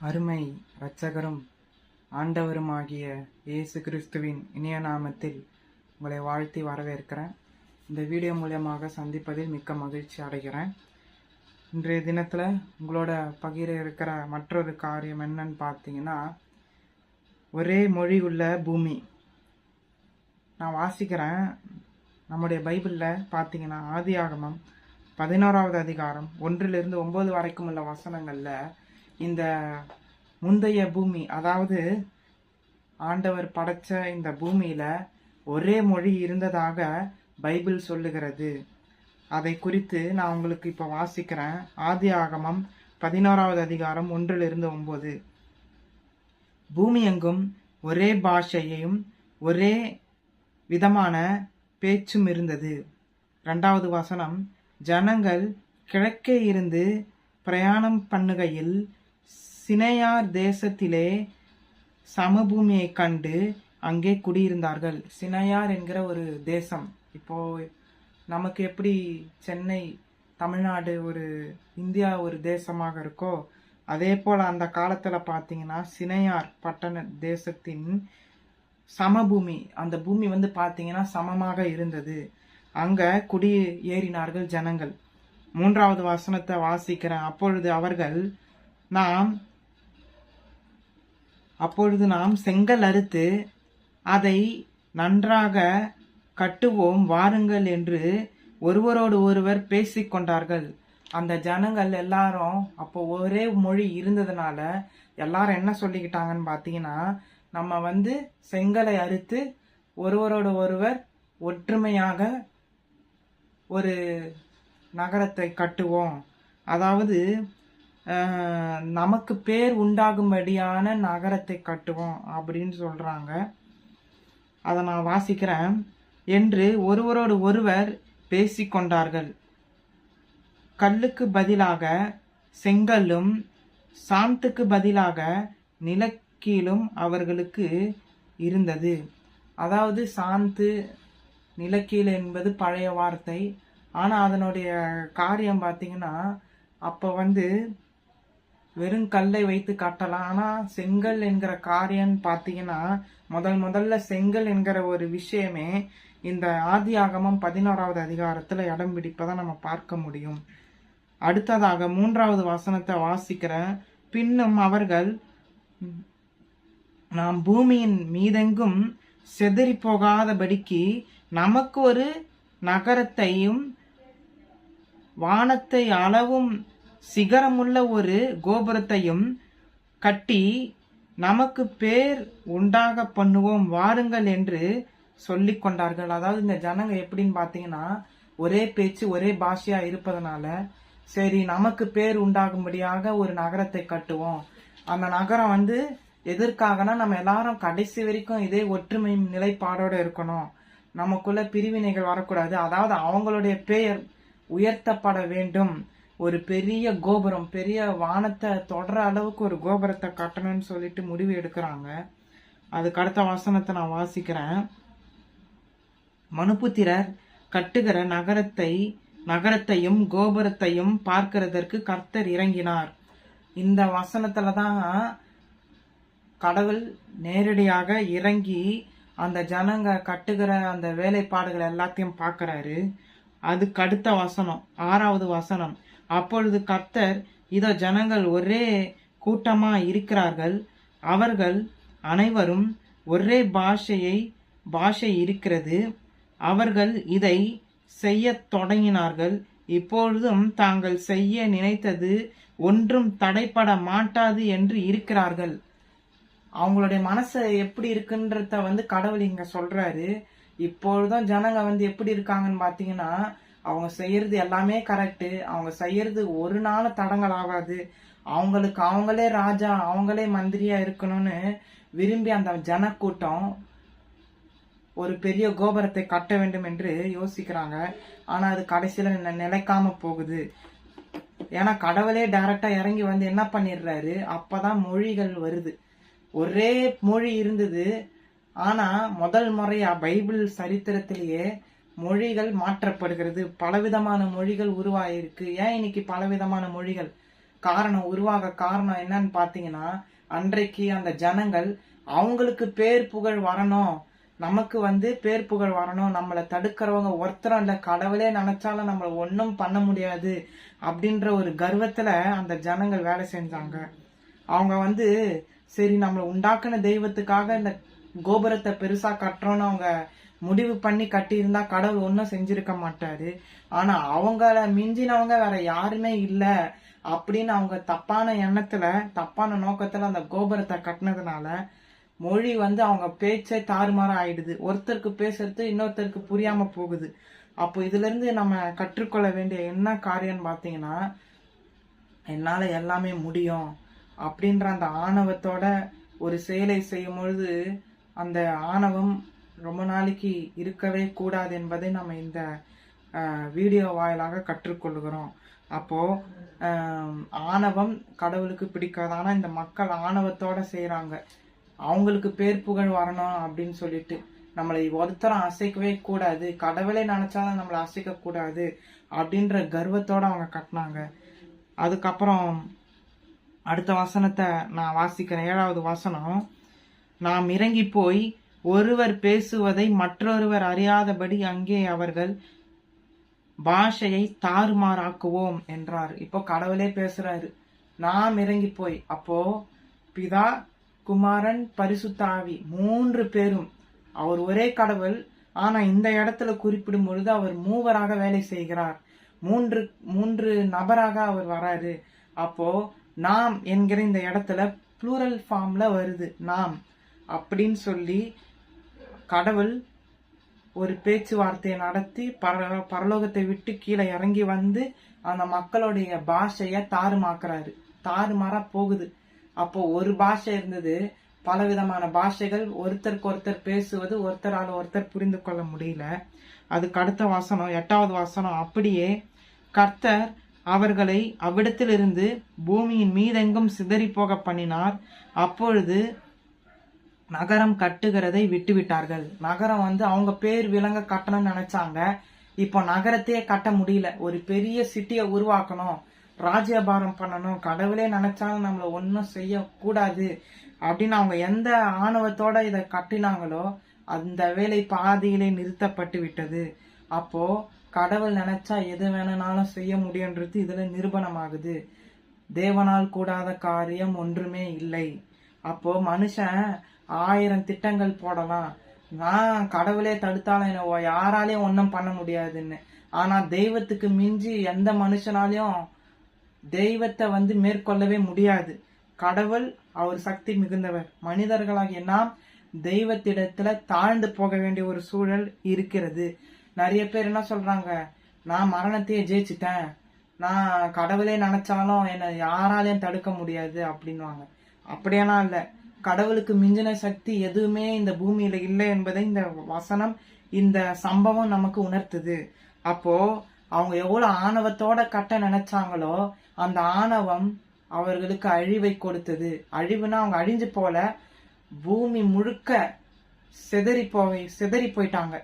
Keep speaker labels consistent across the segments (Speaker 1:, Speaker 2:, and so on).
Speaker 1: அருமை இரட்சகரும் ஆண்டவருமாகிய இயேசு கிறிஸ்துவின் இனிய நாமத்தில் உங்களை வாழ்த்தி வரவேற்கிறேன். இந்த வீடியோ மூலியமாக சந்திப்பதில் மிக்க மகிழ்ச்சி அடைகிறேன். இன்றைய தினத்தில் உங்களோட பகிர இருக்கிற மற்றொரு காரியம் என்னன்னு பார்த்தீங்கன்னா ஒரே மொழி உள்ள பூமி. நான் வாசிக்கிறேன். நம்முடைய பைபிளில் பார்த்தீங்கன்னா ஆகமம் பதினோராவது அதிகாரம் ஒன்றிலிருந்து ஒம்பது வரைக்கும் உள்ள வசனங்களில் இந்த முந்தைய பூமி அதாவது ஆண்டவர் படைச்ச இந்த பூமியில ஒரே மொழி இருந்ததாக பைபிள் சொல்லுகிறது. அதை குறித்து நான் உங்களுக்கு இப்போ வாசிக்கிறேன். ஆதி ஆகமம் பதினாறாவது அதிகாரம் ஒன்றிலிருந்து ஒன்பது. பூமி எங்கும் ஒரே பாஷையையும் ஒரே விதமான பேச்சும் இருந்தது. ரெண்டாவது வசனம் ஜனங்கள் கிழக்கே இருந்து பிரயாணம் பண்ணுகையில் சினையார் தேசத்திலே சமபூமியை கண்டு அங்கே குடியிருந்தார்கள். சினையார் என்கிற ஒரு தேசம். இப்போ நமக்கு எப்படி சென்னை தமிழ்நாடு ஒரு இந்தியா ஒரு தேசமாக இருக்கோ அதே போல் அந்த காலத்தில் பார்த்தீங்கன்னா சினையார் பட்டண தேசத்தின் சமபூமி அந்த பூமி வந்து பார்த்தீங்கன்னா சமமாக இருந்தது. அங்கே குடி ஏறினார்கள் ஜனங்கள். மூன்றாவது வசனத்தை வாசிக்கிறேன். அப்பொழுது அவர்கள் நாம் அப்பொழுது நாம் செங்கல் அறுத்து அதை நன்றாக கட்டுவோம் வாருங்கள் என்று ஒருவரோடு ஒருவர் பேசிக்கொண்டார்கள் அந்த ஜனங்கள் எல்லாரும் அப்போ ஒரே மொழி இருந்ததுனால எல்லாரும் என்ன சொல்லிக்கிட்டாங்கன்னு பார்த்தீங்கன்னா நம்ம வந்து செங்கலை அறுத்து ஒருவரோடு ஒருவர் ஒற்றுமையாக ஒரு நகரத்தை கட்டுவோம். அதாவது நமக்கு பேர் உண்டாகும்படியான நகரத்தை கட்டுவோம் அப்படின்னு சொல்கிறாங்க அதை நான் வாசிக்கிறேன். என்று ஒருவரோடு ஒருவர் பேசிக்கொண்டார்கள் கல்லுக்கு பதிலாக செங்கல்லும் சாந்துக்கு பதிலாக நிலக்கீழும் அவர்களுக்கு இருந்தது. அதாவது சாந்து நிலக்கீழ் என்பது பழைய வார்த்தை. ஆனால் அதனுடைய காரியம் பார்த்தீங்கன்னா அப்போ வந்து வெறும் கல்லை வைத்து காட்டலாம். ஆனால் செங்கல் என்கிற காரியம் பார்த்தீங்கன்னா முதல் முதல்ல செங்கல் என்கிற ஒரு விஷயமே இந்த ஆதியாகமம் பதினோராவது அதிகாரத்தில் இடம் பிடிப்பதை நம்ம பார்க்க முடியும். அடுத்ததாக மூன்றாவது வசனத்தை வாசிக்கிற பின்னும் அவர்கள் நாம் பூமியின் மீதெங்கும் செதறி போகாதபடிக்கு நமக்கு ஒரு நகரத்தையும் வானத்தை அளவும் சிகரமுள்ள ஒரு கோபுரத்தையும் கட்டி நமக்கு பேர் உண்டாக பண்ணுவோம் வாருங்கள் என்று சொல்லி கொண்டார்கள். அதாவது இந்த ஜனங்க எப்படின்னு பார்த்தீங்கன்னா ஒரே பேச்சு ஒரே பாஷையா இருப்பதனால சரி நமக்கு பேர் உண்டாகும்படியாக ஒரு நகரத்தை கட்டுவோம். அந்த நகரம் வந்து எதற்காகனா நம்ம எல்லாரும் கடைசி வரைக்கும் இதே ஒற்றுமை நிலைப்பாடோட இருக்கணும். நமக்குள்ள பிரிவினைகள் வரக்கூடாது. அதாவது அவங்களுடைய பெயர் உயர்த்தப்பட வேண்டும். ஒரு பெரிய கோபுரம் பெரிய வானத்தை தொடர அளவுக்கு ஒரு கோபுரத்தை கட்டணும்னு சொல்லிட்டு முடிவு எடுக்கிறாங்க. அதுக்கு அடுத்த வசனத்தை நான் வாசிக்கிறேன். மனுபுத்திரர் கட்டுகிற நகரத்தை நகரத்தையும் கோபுரத்தையும் பார்க்கிறதற்கு கர்த்தர் இறங்கினார். இந்த வசனத்துல தான் கடவுள் நேரடியாக இறங்கி அந்த ஜனங்க கட்டுகிற அந்த வேலைப்பாடுகள் எல்லாத்தையும் பார்க்கறாரு. அதுக்கு அடுத்த வசனம் ஆறாவது வசனம். அப்பொழுது கர்த்தர் இதோ ஜனங்கள் ஒரே கூட்டமாக இருக்கிறார்கள். அவர்கள் அனைவரும் ஒரே பாஷையை பாஷை இருக்கிறது. அவர்கள் இதை செய்யத் தொடங்கினார்கள். இப்பொழுதும் தாங்கள் செய்ய நினைத்தது ஒன்றும் தடைப்பட மாட்டாது என்று இருக்கிறார்கள். அவங்களுடைய மனசு எப்படி இருக்குன்றத வந்து கடவுள் இங்க சொல்றாரு. இப்பொழுதும் ஜனங்க வந்து எப்படி இருக்காங்கன்னு பாத்தீங்கன்னா அவங்க செய்யறது எல்லாமே கரெக்டு அவங்க செய்யறது ஒரு நாள் தடங்கள் ஆகாது. அவங்களுக்கு அவங்களே ராஜா அவங்களே மந்திரியா இருக்கணும்னு விரும்பி அந்த ஜனக்கூட்டம் ஒரு பெரிய கோபுரத்தை கட்ட வேண்டும் என்று யோசிக்கிறாங்க. ஆனா அது கடைசியில நிலைக்காம போகுது. ஏன்னா கடவுளே டைரக்டா இறங்கி வந்து என்ன பண்ணிடுறாரு? அப்பதான் மொழிகள் வருது. ஒரே மொழி இருந்தது. ஆனா முதல் முறையா பைபிள் சரித்திரத்திலேயே மொழிகள் மாற்றப்படுகிறது. பலவிதமான மொழிகள் உருவாயிருக்கு. ஏன் இன்னைக்கு பலவிதமான மொழிகள்? காரணம் உருவாக காரணம் என்னன்னு பார்த்தீங்கன்னா அன்றைக்கு அந்த ஜனங்கள் அவங்களுக்கு பேர் புகழ் வரணும். நமக்கு வந்து பேர் புகழ் வரணும். நம்மளை தடுக்கிறவங்க ஒருத்தரும் இல்லை. கடவுளே நினைச்சாலும் நம்மளை ஒன்றும் பண்ண முடியாது அப்படின்ற ஒரு கர்வத்தில் அந்த ஜனங்கள் வேலை செஞ்சாங்க. அவங்க வந்து சரி நம்மளை உண்டாக்குன தெய்வத்துக்காக இந்த கோபுரத்தை பெருசாக கட்டுறோன்னு அவங்க முடிவு பண்ணி கட்டியிருந்தா கடவுள் ஒன்றும் செஞ்சிருக்க மாட்டாரு. ஆனா அவங்கள மிஞ்சினவங்க வேற யாருமே இல்லை அப்படின்னு அவங்க தப்பான எண்ணத்துல தப்பான நோக்கத்துல அந்த கோபுரத்தை கட்டினதுனால மொழி வந்து அவங்க பேச்சே தாறுமாற ஆயிடுது. ஒருத்தருக்கு பேசுறது இன்னொருத்தருக்கு புரியாம போகுது. அப்போ இதுல இருந்து நம்ம கற்றுக்கொள்ள வேண்டிய என்ன காரியம்னு பாத்தீங்கன்னா என்னால எல்லாமே முடியும் அப்படின்ற அந்த ஆணவத்தோட ஒரு செயலை செய்யும் பொழுது அந்த ஆணவம் ரொம்ப நாளைக்கு இருக்கவே கூடாது என்பதை நம்ம இந்த வீடியோ வாயிலாக கற்றுக்கொள்கிறோம். அப்போ ஆணவம் கடவுளுக்கு பிடிக்காது. ஆனால் இந்த மக்கள் ஆணவத்தோட செய்கிறாங்க அவங்களுக்கு பேர் புகழ் வரணும் அப்படின்னு சொல்லிட்டு நம்மளை ஒருத்தரம் அசைக்கவே கூடாது. கடவுளே நினைச்சாலும் நம்மளை அசைக்க கூடாது அப்படின்ற கர்வத்தோட அவங்க கட்டினாங்க. அதுக்கப்புறம் அடுத்த வசனத்தை நான் வாசிக்கிறேன். ஏழாவது வசனம் நாம் இறங்கி போய் ஒருவர் பேசுவதை மற்றொருவர் அறியாதபடி அங்கே அவர்கள் பாஷையை தாறுமாறாக்குவோம் என்றார். இப்போ கடவுளே பேசுறாரு. நாம் இறங்கி போய் அப்போ பிதா குமாரன் பரிசுத்தாவி மூன்று பேரும் அவர் ஒரே கடவுள் ஆனா இந்த இடத்துல குறிப்பிடும் பொழுது அவர் மூவராக வேலை செய்கிறார். மூன்று மூன்று நபராக அவர் வராரு. அப்போ நாம் என்கிற இந்த இடத்துல ப்ளூரல் ஃபார்ம்ல வருது நாம். அப்படின்னு சொல்லி கடவுள் ஒரு பேச்சுவார்த்தையை நடத்தி பர பரலோகத்தை விட்டு கீழே இறங்கி வந்து அந்த மக்களுடைய பாஷையை தாறுமாக்குறாரு. தாறுமாறா போகுது. அப்போ ஒரு பாஷை இருந்தது பலவிதமான பாஷைகள் ஒருத்தருக்கு ஒருத்தர் பேசுவது ஒருத்தரால் ஒருத்தர் புரிந்து கொள்ள முடியல. அதுக்கு அடுத்த வசனம் எட்டாவது வசனம் அப்படியே கர்த்தர் அவர்களை அவ்விடத்திலிருந்து பூமியின் மீதெங்கும் சிதறி போக பண்ணினார். அப்பொழுது நகரம் கட்டுகிறதை விட்டுவிட்டார்கள். நகரம் வந்து அவங்க பேர் விளங்க கட்டணும்னு நினைச்சாங்க. இப்போ நகரத்தையே கட்ட முடியல. ஒரு பெரிய சிட்டியை உருவாக்கணும். ராஜ்யபாரம் பண்ணணும். கடவுளே நினைச்சாலும் நம்மள ஒன்றும் செய்யக்கூடாது அப்படின்னு அவங்க எந்த ஆணவத்தோட இதை கட்டினாங்களோ அந்த வேலை பாதியிலே நிறுத்தப்பட்டு விட்டது. அப்போ கடவுள் நினைச்சா எது வேணும்னாலும் செய்ய முடியுன்றது இதுல நிரூபணமாகுது. தேவனால் கூடாத காரியம் ஒன்றுமே இல்லை. அப்போ மனுஷன் ஆயிரம் திட்டங்கள் போடலாம். நான் கடவுளே தடுத்தாலும் என்ன ஓ- யாராலையும் ஒன்றும் பண்ண முடியாதுன்னு. ஆனால் தெய்வத்துக்கு மிஞ்சி எந்த மனுஷனாலையும் தெய்வத்தை வந்து மேற்கொள்ளவே முடியாது. கடவுள் அவர் சக்தி மிகுந்தவர். மனிதர்களாகிய நாம் தெய்வத்திடத்துல தாழ்ந்து போக வேண்டிய ஒரு சூழல் இருக்கிறது. நிறைய பேர் என்ன சொல்றாங்க? நான் மரணத்தையே ஜெயிச்சிட்டேன். நான் கடவுளே நினைச்சாலும் என்னை யாராலையும் தடுக்க முடியாது அப்படின்வாங்க அப்படியெல்லாம் இல்லை. கடவுளுக்கு மிஞ்சின சக்தி எதுவுமே இந்த பூமியில இல்லை என்பதை இந்த வசனம் இந்த சம்பவம் நமக்கு உணர்த்துது. அப்போ அவங்க எவ்வளவு ஆணவத்தோட கட்ட நினைச்சாங்களோ அந்த ஆணவம் அவர்களுக்கு அழிவை கொடுத்தது. அழிவுனா அவங்க அழிஞ்சு போல பூமி முழுக்க சிதறி போய் சிதறி போயிட்டாங்க.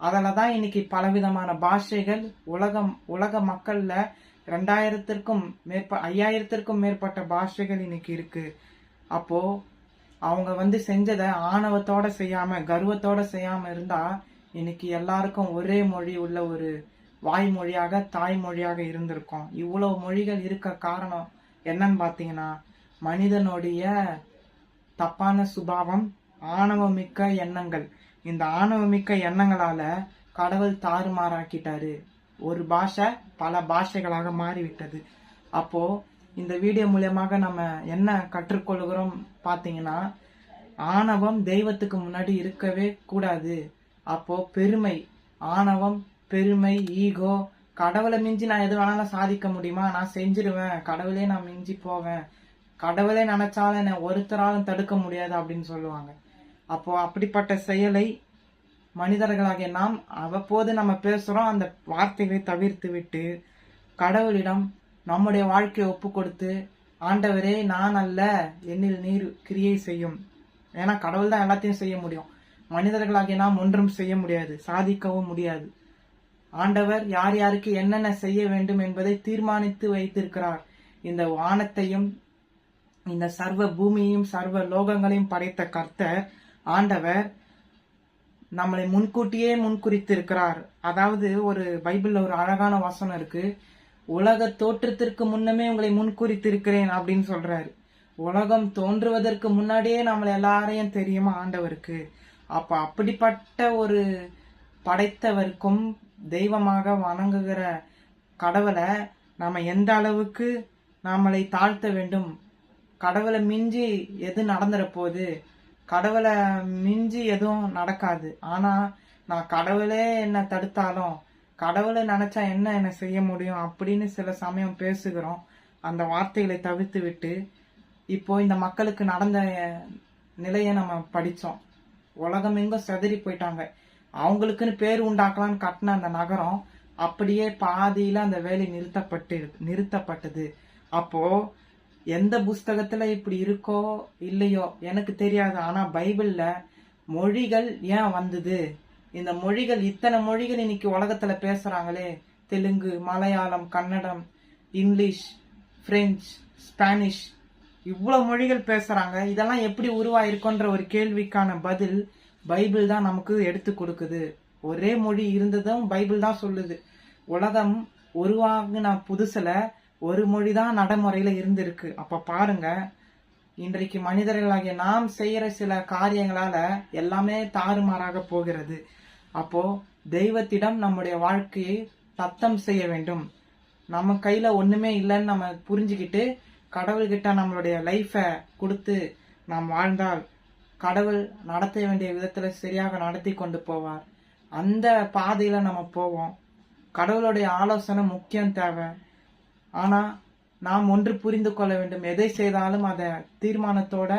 Speaker 1: அதில் தான் இன்னைக்கு பலவிதமான பாஷைகள் உலகம் உலக மக்கள்ல ரெண்டாயிரத்திற்கும் மேற்ப ஐயாயிரத்திற்கும் மேற்பட்ட பாஷைகள் இன்னைக்கு இருக்கு. அப்போ அவங்க வந்து செஞ்சதை ஆணவத்தோட செய்யாம கர்வத்தோட செய்யாம இருந்தா இன்னைக்கு எல்லாருக்கும் ஒரே மொழி உள்ள ஒரு வாய்மொழியாக தாய்மொழியாக இருந்திருக்கும். இவ்வளவு மொழிகள் இருக்க காரணம் என்னன்னு பார்த்தீங்கன்னா மனிதனுடைய தப்பான சுபாவம் ஆணவமிக்க எண்ணங்கள். இந்த ஆணவமிக்க எண்ணங்களால கடவுள் தாறுமாறாக்கிட்டாரு. ஒரு பாஷை பல பாஷைகளாக மாறிவிட்டது. அப்போ இந்த வீடியோ மூலியமாக நம்ம என்ன கற்றுக்கொள்கிறோம் பார்த்தீங்கன்னா ஆணவம் தெய்வத்துக்கு முன்னாடி இருக்கவே கூடாது. அப்போ பெருமை ஆணவம் பெருமை ஈகோ கடவுளை மிஞ்சி நான் எது வேணாலும் சாதிக்க முடியுமா? நான் செஞ்சிருவேன். கடவுளே நான் மிஞ்சி போவேன். கடவுளே நினைச்சாலும் என்னை ஒருத்தராலும் தடுக்க முடியாது அப்படின்னு சொல்லுவாங்க. அப்போ அப்படிப்பட்ட செயலை மனிதர்களாகிய நாம் அவ்வப்போது நம்ம பேசுகிறோம் அந்த வார்த்தைகளை தவிர்த்து விட்டு கடவுளிடம் நம்முடைய வாழ்க்கையை ஒப்பு கொடுத்து ஆண்டவரே நான் அல்ல என்னில் நீர் கிரியை செய்யும். ஏன்னா கடவுள் தான் எல்லாத்தையும் செய்ய முடியும். மனிதர்களாகிய நாம் ஒன்றும் செய்ய முடியாது சாதிக்கவும் முடியாது. ஆண்டவர் யார் யாருக்கு என்னென்ன செய்ய வேண்டும் என்பதை தீர்மானித்து வைத்திருக்கிறார். இந்த வானத்தையும் இந்த சர்வ பூமியையும் சர்வ லோகங்களையும் படைத்த கர்த்தர் ஆண்டவர் நம்மளை முன்கூட்டியே முன்குறித்து இருக்கிறார் அதாவது ஒரு பைபிள்ல ஒரு அழகான வசனம் இருக்கு. உலக தோற்றத்திற்கு முன்னமே உங்களை முன்குறித்து இருக்கிறேன் அப்படின்னு சொல்றாரு. உலகம் தோன்றுவதற்கு முன்னாடியே நம்மள எல்லாரையும் தெரியுமா ஆண்டவருக்கு? அப்ப அப்படிப்பட்ட ஒரு படைத்தவருக்கும் தெய்வமாக வணங்குகிற கடவுளை நாம எந்த அளவுக்கு நம்மளை தாழ்த்த வேண்டும்? கடவுளை மிஞ்சி எது நடந்துற போகுது? கடவுளை மிஞ்சி எதுவும் நடக்காது. ஆனா நான் கடவுளே என்ன தடுத்தாலும் கடவுளை நினைச்சா என்ன என்ன செய்ய முடியும் அப்படின்னு சில சமயம் பேசுகிறோம். அந்த வார்த்தைகளை தவிர்த்து விட்டு இப்போ இந்த மக்களுக்கு நடந்த நிலையை நம்ம படித்தோம் உலகம் எங்கும் செதறி போயிட்டாங்க. அவங்களுக்குன்னு பேர் உண்டாக்கலான்னு கட்டின அந்த நகரம் அப்படியே பாதியில அந்த வேலை நிறுத்தப்பட்டு நிறுத்தப்பட்டது. அப்போ எந்த புஸ்தகத்துல இப்படி இருக்கோ இல்லையோ எனக்கு தெரியாது. ஆனா பைபிள்ல மொழிகள் ஏன் வந்தது? இந்த மொழிகள் இத்தனை மொழிகள் இன்னைக்கு உலகத்துல பேசுறாங்களே. Telugu Malayalam Kannada English French Spanish இவ்வளோ மொழிகள் பேசுறாங்க. இதெல்லாம் எப்படி உருவாயிருக்குன்ற ஒரு கேள்விக்கான பதில் பைபிள் தான் நமக்கு எடுத்து கொடுக்குது. ஒரே மொழி இருந்ததும் பைபிள் தான் சொல்லுது. உலகம் உருவாகின புதுசுல ஒரு மொழி தான் நடைமுறையில இருந்திருக்கு. அப்ப பாருங்க இன்றைக்கு மனிதர்களாகிய நாம் செய்யற சில காரியங்களால எல்லாமே தாறுமாறாக போகிறது. அப்போ தெய்வத்திடம் நம்முடைய வாழ்க்கையை தத்தம் செய்ய வேண்டும். நம்ம கையில ஒண்ணுமே இல்லைன்னு நம்ம புரிஞ்சுக்கிட்டு கடவுள்கிட்ட நம்மளுடைய லைஃபை கொடுத்து நாம் வாழ்ந்தால் கடவுள் நடத்த வேண்டிய விதத்துல சரியாக நடத்தி கொண்டு போவார். அந்த பாதையில நம்ம போவோம். கடவுளுடைய ஆலோசனை முக்கியம் தேவை. ஆனா நாம் ஒன்று புரிந்து கொள்ள வேண்டும். எதை செய்தாலும் அதை தீர்மானத்தோட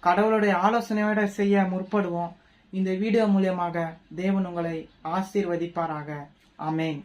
Speaker 1: கடவுளுடைய ஆலோசனையோட செய்ய முற்படுவோம். இந்த வீடியோ மூலியமாக தேவன் உங்களை ஆசீர்வதிப்பாராக. ஆமேன்.